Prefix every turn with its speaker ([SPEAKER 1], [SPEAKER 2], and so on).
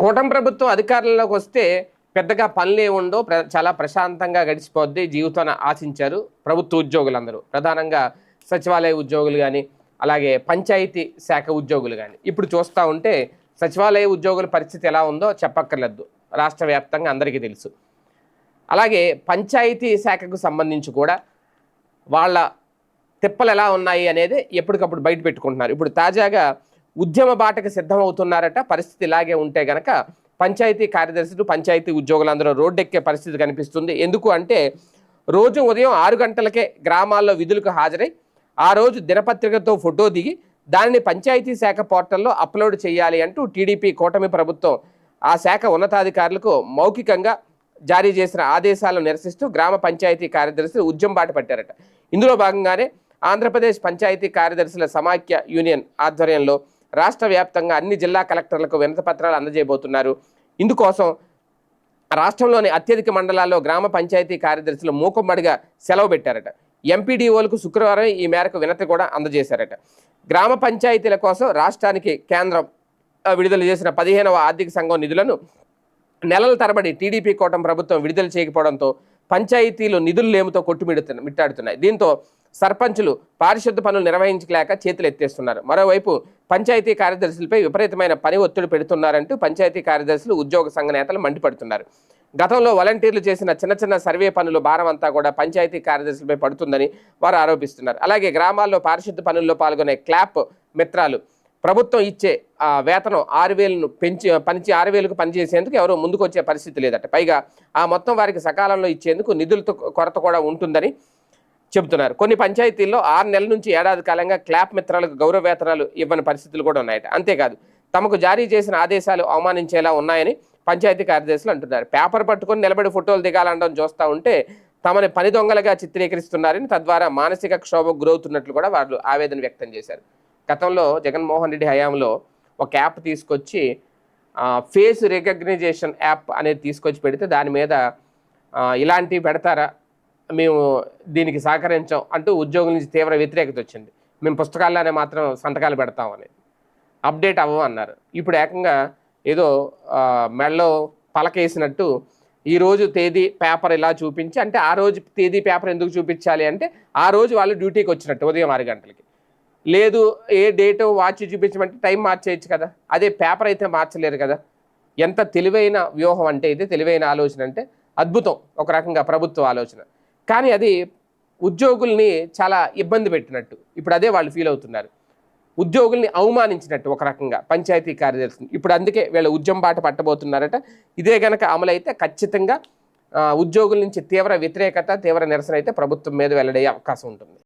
[SPEAKER 1] కూటమి ప్రభుత్వం అధికారంలోకి వస్తే పెద్దగా పనులు ఏముండో ప్ర చాలా ప్రశాంతంగా గడిచిపోద్ది. జీవితాన్ని ఆశించారు ప్రభుత్వ ఉద్యోగులందరూ. ప్రధానంగా సచివాలయ ఉద్యోగులు కానీ అలాగే పంచాయతీ శాఖ ఉద్యోగులు కానీ ఇప్పుడు చూస్తూ ఉంటే సచివాలయ ఉద్యోగుల పరిస్థితి ఎలా ఉందో చెప్పక్కర్లేదు. రాష్ట్ర వ్యాప్తంగా అందరికీ తెలుసు. అలాగే పంచాయతీ శాఖకు సంబంధించి కూడా వాళ్ళ తిప్పలు ఎలా ఉన్నాయి అనేది ఎప్పటికప్పుడు బయట పెట్టుకుంటున్నారు. ఇప్పుడు తాజాగా ఉద్యమ బాటకు సిద్ధమవుతున్నారట. పరిస్థితి ఇలాగే ఉంటే గనక పంచాయతీ కార్యదర్శులు పంచాయతీ ఉద్యోగులందరూ రోడ్డెక్కే పరిస్థితి కనిపిస్తుంది. ఎందుకు అంటే రోజు ఉదయం ఆరు గంటలకే గ్రామాల్లో విధులకు హాజరై ఆ రోజు దినపత్రికతో ఫోటో దిగి దానిని పంచాయతీ శాఖ పోర్టల్లో అప్లోడ్ చేయాలి అంటూ టీడీపీ కూటమి ప్రభుత్వం ఆ శాఖ ఉన్నతాధికారులకు మౌఖికంగా జారీ చేసిన ఆదేశాలను నిరసిస్తూ గ్రామ పంచాయతీ కార్యదర్శులు ఉద్యమం బాట పట్టారట. ఇందులో భాగంగానే ఆంధ్రప్రదేశ్ పంచాయతీ కార్యదర్శుల సమాఖ్య యూనియన్ ఆధ్వర్యంలో రాష్ట్ర వ్యాప్తంగా అన్ని జిల్లా కలెక్టర్లకు వినతి పత్రాలు అందజేయబోతున్నారు. ఇందుకోసం రాష్ట్రంలోని అత్యధిక మండలాల్లో గ్రామ పంచాయతీ కార్యదర్శులు మూకుమ్మడిగా సెలవు పెట్టారట. ఎంపీడీఓలకు శుక్రవారం ఈ మేరకు వినతి కూడా అందజేశారట. గ్రామ పంచాయతీల కోసం రాష్ట్రానికి కేంద్రం విడుదల చేసిన పదిహేనవ ఆర్థిక సంఘం నిధులను నెలల తరబడి టీడీపీ కూటమి ప్రభుత్వం విడుదల చేయకపోవడంతో పంచాయతీలు నిధులు లేముతో కొట్టుమిడుతున్న మిట్టాడుతున్నాయి. దీంతో సర్పంచులు పారిశుద్ధ పనులు నిర్వహించలేక చేతులు ఎత్తేస్తున్నారు మరోవైపు పంచాయతీ కార్యదర్శులపై విపరీతమైన పని ఒత్తిడి పెడుతున్నారంటూ పంచాయతీ కార్యదర్శులు ఉద్యోగ సంఘ నేతలు మండిపడుతున్నారు. గతంలో వాలంటీర్లు చేసిన చిన్న చిన్న సర్వే పనులు భారం అంతా కూడా పంచాయతీ కార్యదర్శులపై పడుతుందని వారు ఆరోపిస్తున్నారు. అలాగే గ్రామాల్లో పారిశుద్ధ పనుల్లో పాల్గొనే క్లాప్ మిత్రాలు ప్రభుత్వం ఇచ్చే వేతనం ఆరు వేలను పెంచి పనిచి ఆరు వేలకు పనిచేసేందుకు ఎవరో ముందుకు వచ్చే పరిస్థితి లేదట. పైగా ఆ మొత్తం వారికి సకాలంలో ఇచ్చేందుకు నిధులతో కొరత కూడా ఉంటుందని చెబుతున్నారు. కొన్ని పంచాయతీల్లో ఆరు నెలల నుంచి ఏడాది కాలంగా క్లాప్ మిత్రాలకు గౌరవ వేతనాలు ఇవ్వని పరిస్థితులు కూడా ఉన్నాయట. అంతేకాదు తమకు జారీ చేసిన ఆదేశాలు అవమానించేలా ఉన్నాయని పంచాయతీ కార్యదర్శులు అంటున్నారు. పేపర్ పట్టుకొని నిలబడి ఫోటోలు దిగాలనడం చూస్తూ ఉంటే తమని పని దొంగలుగా చిత్రీకరిస్తున్నారని తద్వారా మానసిక క్షోభకు గురవుతున్నట్లు కూడా వాళ్ళు ఆవేదన వ్యక్తం చేశారు. గతంలో జగన్మోహన్ రెడ్డి హయాంలో ఒక యాప్ తీసుకొచ్చి ఫేస్ రికగ్నైజేషన్ యాప్ అనేది తీసుకొచ్చి పెడితే దాని మీద ఇలాంటివి పెడతారా? మేము దీనికి సహకరించాం అంటూ ఉద్యోగుల నుంచి తీవ్ర వ్యతిరేకత వచ్చింది. మేము పుస్తకాల్లోనే మాత్రం సంతకాలు పెడతామని అప్డేట్ అవ్వం అన్నారు. ఇప్పుడు ఏకంగా ఏదో మెడలో పలకేసినట్టు ఈరోజు తేదీ పేపర్ ఇలా చూపించి అంటే ఆ రోజు తేదీ పేపర్ ఎందుకు చూపించాలి అంటే ఆ రోజు వాళ్ళు డ్యూటీకి వచ్చినట్టు ఉదయం ఆరు గంటలకి. లేదు ఏ డేట్ వాచ్ చూపించమంటే టైం మార్చేయచ్చు కదా. అదే పేపర్ అయితే మార్చలేరు కదా. ఎంత తెలివైన వ్యూహం అంటే ఇది తెలివైన ఆలోచన అంటే అద్భుతం. ఒక రకంగా ప్రభుత్వ ఆలోచన. కానీ అది ఉద్యోగుల్ని చాలా ఇబ్బంది పెట్టినట్టు. ఇప్పుడు అదే వాళ్ళు ఫీల్ అవుతున్నారు. ఉద్యోగుల్ని అవమానించినట్టు ఒక రకంగా పంచాయతీ కార్యదర్శి ఇప్పుడు అందుకే వీళ్ళ ఉద్యమం బాట పట్టబోతున్నారట. ఇదే కనుక అమలైతే ఖచ్చితంగా ఉద్యోగుల నుంచి తీవ్ర వ్యతిరేకత తీవ్ర నిరసన అయితే ప్రభుత్వం మీద వెల్లడయ్యే అవకాశం ఉంటుంది.